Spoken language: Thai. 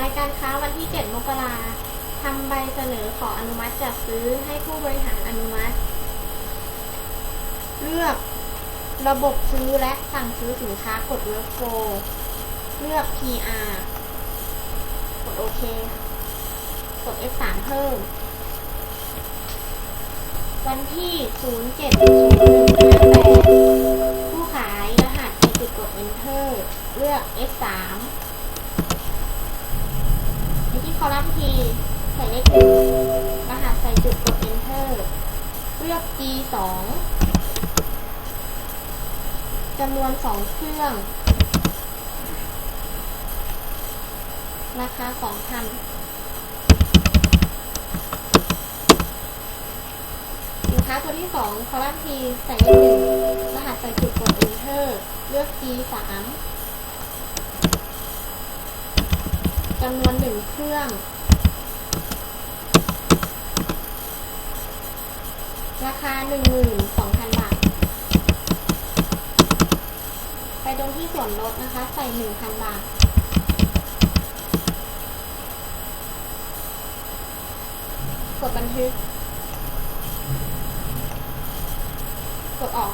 รายการค้าวันที่ 7 มกราทำใบเสนอขออนุมัติจัดซื้อให้ผู้บริหารอนุมัติ เลือกระบบซื้อและสั่งซื้อสินค้ากด Workflow เลือก PR กดโอเค กด F3 เพิ่ม วันที่ 070158ผู้ขายรหัสใส่จุดกด Enter เลือก F3 อลัมน์ T ใส่เลขหนึ่งรหัสใส่จุดกด Enter เลือก G2 จำนวน 2 เครื่อง ราคา 2,000 สินค้าตัวที่ 2 คอลัมน์ T ใส่เลขหนึ่งรหัสใส่จุดกด Enter เลือก G3 จำนวน1เครื่อง ราคา 12,000 บาท ไปตรงที่ส่วนลดนะคะ ใส่ 1,000 บาทกดบันทึก กดออก